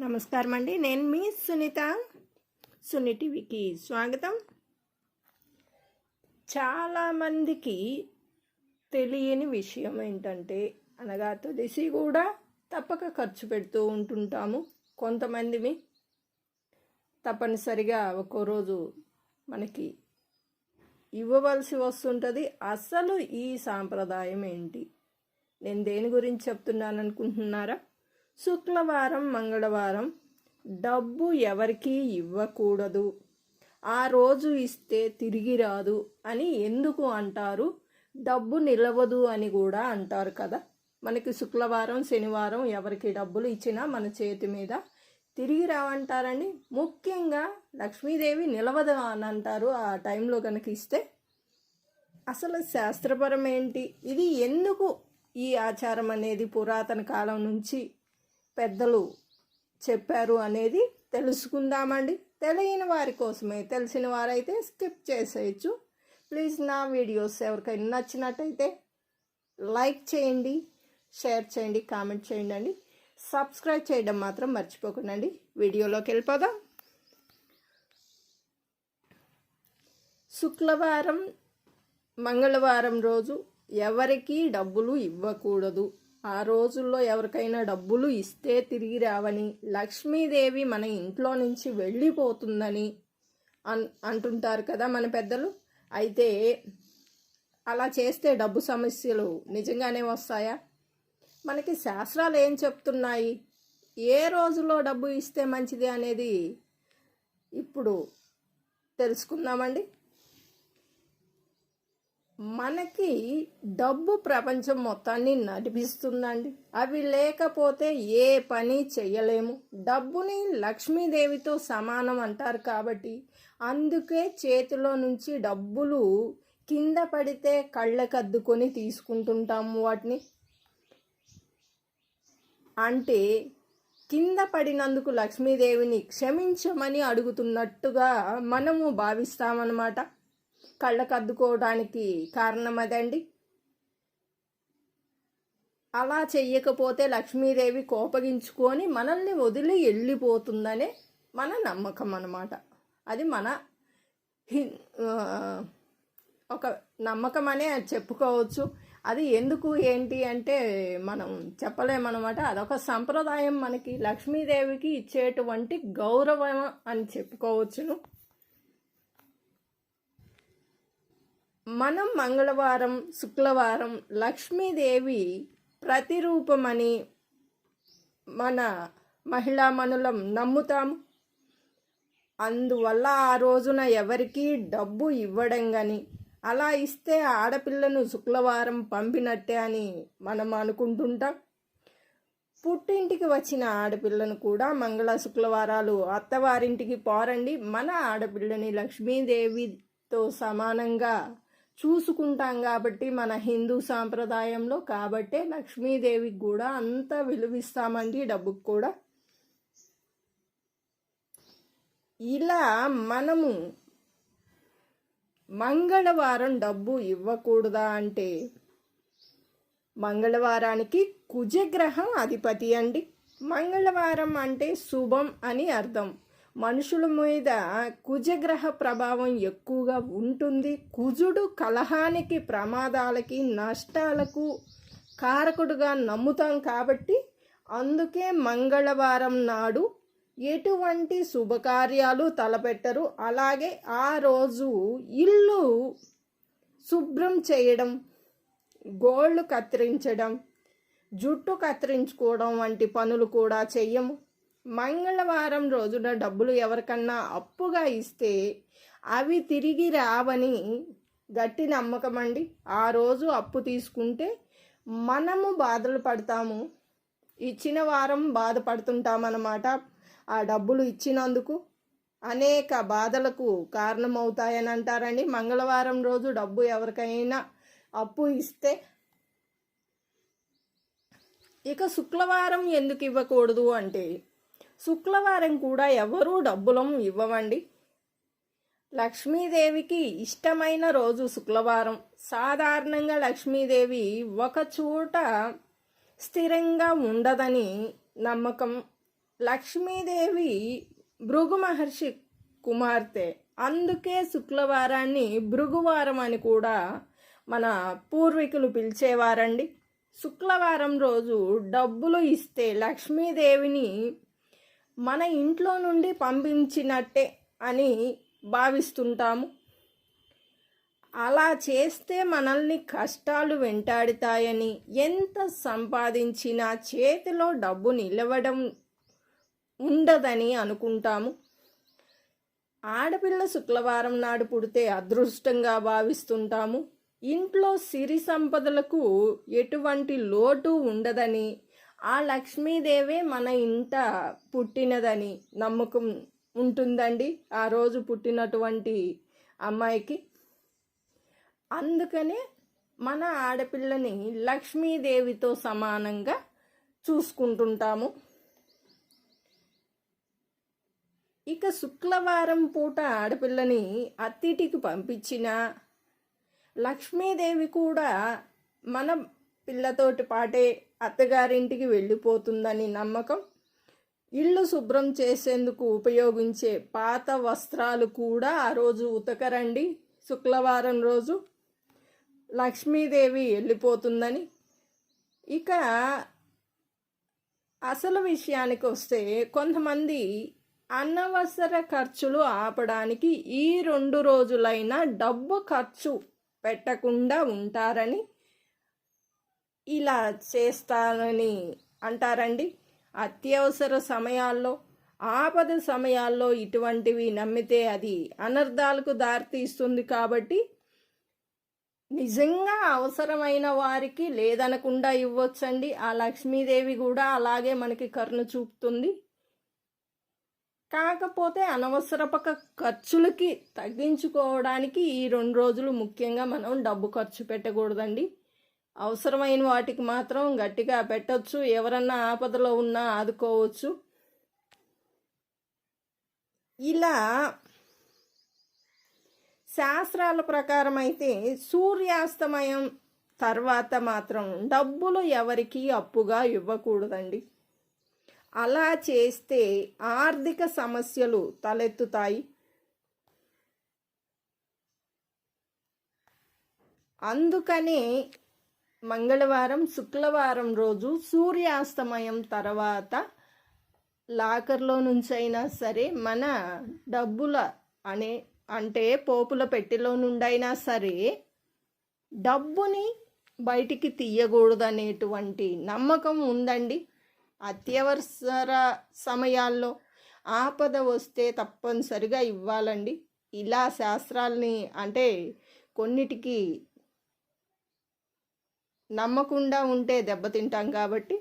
నమస్కారం అండి. నేను మీ సునీత సున్ని టీవీకి స్వాగతం. చాలామందికి తెలియని విషయం ఏంటంటే అనగా తెలిసి కూడా తప్పక ఖర్చు పెడుతూ ఉంటుంటాము కొంతమందివి తప్పనిసరిగా ఒక్కో రోజు మనకి ఇవ్వవలసి వస్తుంటుంది. అసలు ఈ సాంప్రదాయం ఏంటి? నేను దేని గురించి చెప్తున్నాను అనుకుంటున్నారా? శుక్రవారం మంగళవారం డబ్బు ఎవరికీ ఇవ్వకూడదు. ఆ రోజు ఇస్తే తిరిగి రాదు అని ఎందుకు అంటారు? డబ్బు నిలవదు అని కూడా అంటారు కదా. మనకి శుక్రవారం శనివారం ఎవరికి డబ్బులు ఇచ్చినా మన చేతి మీద తిరిగి రావంటారండి. ముఖ్యంగా లక్ష్మీదేవి నిలవదు అని అంటారు ఆ టైంలో కనుక ఇస్తే. అసలు శాస్త్రపరం ఏంటి ఇది ఎందుకు ఈ ఆచారం అనేది పురాతన కాలం నుంచి పెద్దలు చెప్పారు అనేది తెలుసుకుందామండి. తెలియని వారి కోసమే తెలిసిన వారైతే స్కిప్ చేసేయచ్చు. ప్లీజ్ నా వీడియోస్ ఎవరికైనా నచ్చినట్టయితే లైక్ చేయండి షేర్ చేయండి కామెంట్ చేయండి అండి. సబ్స్క్రైబ్ చేయడం మాత్రం మర్చిపోకండి వీడియోలోకి వెళ్ళిపోదాం. శుక్రవారం మంగళవారం రోజు ఎవరికీ డబ్బులు ఇవ్వకూడదు. ఆ రోజుల్లో ఎవరికైనా డబ్బులు ఇస్తే తిరిగి రావని లక్ష్మీదేవి మన ఇంట్లో నుంచి వెళ్ళిపోతుందని అన్ అంటుంటారు కదా మన పెద్దలు. అయితే అలా చేస్తే డబ్బు సమస్యలు నిజంగానే వస్తాయా? మనకి శాస్త్రాలు ఏం చెప్తున్నాయి? ఏ రోజులో డబ్బు ఇస్తే మంచిది అనేది ఇప్పుడు తెలుసుకుందామండి. మనకి డబ్బు ప్రపంచం మొత్తాన్ని నడిపిస్తుందండి. అవి లేకపోతే ఏ పని చెయ్యలేము. డబ్బుని లక్ష్మీదేవితో సమానం అంటారు కాబట్టి అందుకే చేతిలో నుంచి డబ్బులు కింద పడితే కళ్ళకద్దుకొని తీసుకుంటుంటాము వాటిని. అంటే కింద పడినందుకు లక్ష్మీదేవిని క్షమించమని అడుగుతున్నట్టుగా మనము భావిస్తామన్నమాట. కళ్ళకు అద్దుకోవడానికి కారణం అదండి. అలా చెయ్యకపోతే లక్ష్మీదేవి కోపగించుకొని మనల్ని వదిలి వెళ్ళిపోతుందనే మన నమ్మకం అన్నమాట. అది మన ఒక నమ్మకం అనే చెప్పుకోవచ్చు. అది ఎందుకు ఏంటి అంటే మనం చెప్పలేమన్నమాట అదొక సంప్రదాయం మనకి. లక్ష్మీదేవికి ఇచ్చేటువంటి గౌరవం అని చెప్పుకోవచ్చును. మనం మంగళవారం శుక్రవారం లక్ష్మీదేవి ప్రతిరూపమని మన మహిళా మనులం నమ్ముతాము. అందువల్ల ఆ రోజున ఎవరికీ డబ్బు ఇవ్వడం కానీ అలా ఇస్తే ఆడపిల్లను శుక్రవారం పంపినట్టే అని మనం అనుకుంటుంటాం. పుట్టింటికి వచ్చిన ఆడపిల్లను కూడా మంగళ శుక్రవారాలు అత్తవారింటికి పోరండి. మన ఆడపిల్లని లక్ష్మీదేవితో సమానంగా చూసుకుంటాం కాబట్టి మన హిందూ సాంప్రదాయంలో కాబట్టే లక్ష్మీదేవికి కూడా అంత విలువిస్తామండి డబ్బుకు కూడా. ఇలా మనము మంగళవారం డబ్బు ఇవ్వకూడదా అంటే మంగళవారానికి కుజగ్రహం అధిపతి అండి. మంగళవారం అంటే శుభం అని అర్థం. మనుషుల మీద కుజగ్రహ ప్రభావం ఎక్కువగా ఉంటుంది. కుజుడు కలహానికి ప్రమాదాలకి నష్టాలకు కారకుడుగా నమ్ముతాం కాబట్టి అందుకే మంగళవారం నాడు ఎటువంటి శుభకార్యాలు తలపెట్టరు. అలాగే ఆ రోజు ఇల్లు శుభ్రం చేయడం గోళ్ళు కత్తిరించడం జుట్టు కత్తిరించుకోవడం వంటి పనులు కూడా చెయ్యము. మంగళవారం రోజున డబ్బులు ఎవరికన్నా అప్పుగా ఇస్తే అవి తిరిగి రావని గట్టి నమ్మకం అండి. ఆ రోజు అప్పు తీసుకుంటే మనము బాధలు పడతాము. ఇచ్చిన వారం బాధపడుతుంటామన్నమాట. ఆ డబ్బులు ఇచ్చినందుకు అనేక బాధలకు కారణమవుతాయని అంటారండి. మంగళవారం రోజు డబ్బు ఎవరికైనా అప్పు ఇస్తే ఇక శుక్రవారం ఎందుకు ఇవ్వకూడదు అంటే శుక్రవారం కూడా ఎవరూ డబ్బులం ఇవ్వవండి లక్ష్మీదేవికి ఇష్టమైన రోజు శుక్రవారం సాధారణంగా లక్ష్మీదేవి ఒక చోట స్థిరంగా ఉండదని నమ్మకం. లక్ష్మీదేవి భృగు మహర్షి కుమార్తె. అందుకే శుక్రవారాన్ని భృగువారం అని కూడా మన పూర్వీకులు పిలిచేవారండి. శుక్రవారం రోజు డబ్బులు ఇస్తే లక్ష్మీదేవిని మన ఇంట్లో నుండి పంపించినట్టే అని భావిస్తుంటాము. అలా చేస్తే మనల్ని కష్టాలు వెంటాడుతాయని ఎంత సంపాదించినా చేతిలో డబ్బు నిలవడం ఉండదని అనుకుంటాము. ఆడపిల్ల శుక్రవారం నాడు పుడితే అదృష్టంగా భావిస్తుంటాము. ఇంట్లో సిరి సంపదలకు ఎటువంటి లోటు ఉండదని ఆ లక్ష్మీదేవే మన ఇంట పుట్టినదని నమ్మకం ఉంటుందండి. ఆ రోజు పుట్టినటువంటి అమ్మాయికి. అందుకనే మన ఆడపిల్లని లక్ష్మీదేవితో సమానంగా చూసుకుంటుంటాము. ఇక శుక్రవారం పూట ఆడపిల్లని అత్తిటికి పంపించిన లక్ష్మీదేవి కూడా మన పిల్లతోటి పాటే అత్తగారింటికి వెళ్ళిపోతుందని నమ్మకం. ఇల్లు శుభ్రం చేసేందుకు ఉపయోగించే పాత వస్త్రాలు కూడా ఆ రోజు ఉతకరండి. శుక్రవారం రోజు లక్ష్మీదేవి వెళ్ళిపోతుందని. ఇక అసలు విషయానికి వస్తే కొంతమంది అనవసర ఖర్చులు ఆపడానికి ఈ రెండు రోజులైనా డబ్బు ఖర్చు పెట్టకుండా ఉంటారని ఇలా చేస్తానని అంటారండి. అత్యవసర సమయాల్లో ఆపద సమయాల్లో ఇటువంటివి నమ్మితే అది అనర్థాలకు దారితీస్తుంది కాబట్టి నిజంగా అవసరమైన వారికి లేదనకుండా ఇవ్వచ్చండి. ఆ లక్ష్మీదేవి కూడా అలాగే మనకి కరుణ చూపుతుంది. కాకపోతే అనవసరపక ఖర్చులకి తగ్గించుకోవడానికి ఈ రెండు రోజులు ముఖ్యంగా మనం డబ్బు ఖర్చు పెట్టకూడదండి. అవసరమైన వాటికి మాత్రం గట్టిగా పెట్టచ్చు. ఎవరన్నా ఆపదలో ఉన్నా ఆదుకోవచ్చు. ఇలా శాస్త్రాల ప్రకారం అయితే సూర్యాస్తమయం తర్వాత మాత్రం డబ్బులు ఎవరికి అప్పుగా ఇవ్వకూడదండి. అలా చేస్తే ఆర్థిక సమస్యలు తలెత్తుతాయి. అందుకనే మంగళవారం శుక్రవారం రోజు సూర్యాస్తమయం తర్వాత లాకర్లో నుంచైనా సరే మన డబ్బుల అనే అంటే పోపుల పెట్టెలో నుండైనా సరే డబ్బుని బయటికి తీయకూడదనేటువంటి నమ్మకం ఉందండి. అత్యవసర సమయాల్లో ఆపద వస్తే తప్పనిసరిగా ఇవ్వాలండి. ఇలా శాస్త్రాల్ని అంటే కొన్నిటికి నమ్మకుండా ఉంటే దెబ్బతింటాం కాబట్టి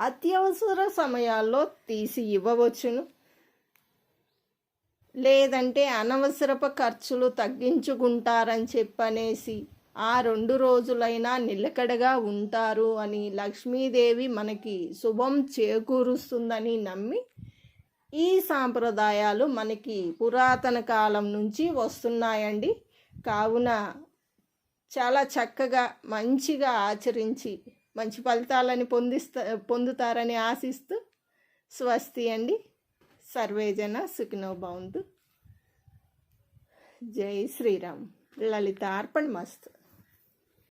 అత్యవసర సమయాల్లో తీసి ఇవ్వవచ్చును. లేదంటే అనవసరపు ఖర్చులు తగ్గించుకుంటారని చెప్పనేసి ఆ రెండు రోజులైనా నిలకడగా ఉంటారు అని లక్ష్మీదేవి మనకి శుభం చేకూరుస్తుందని నమ్మి ఈ సాంప్రదాయాలు మనకి పురాతన కాలం నుంచి వస్తున్నాయండి. కావున చాలా చక్కగా మంచిగా ఆచరించి మంచి ఫలితాలని పొందిస్తా పొందుతారని ఆశిస్తూ స్వస్తి అండి. సర్వేజన సుఖినో భవంతు. జై శ్రీరామ్. లలిత అర్పణ మస్తు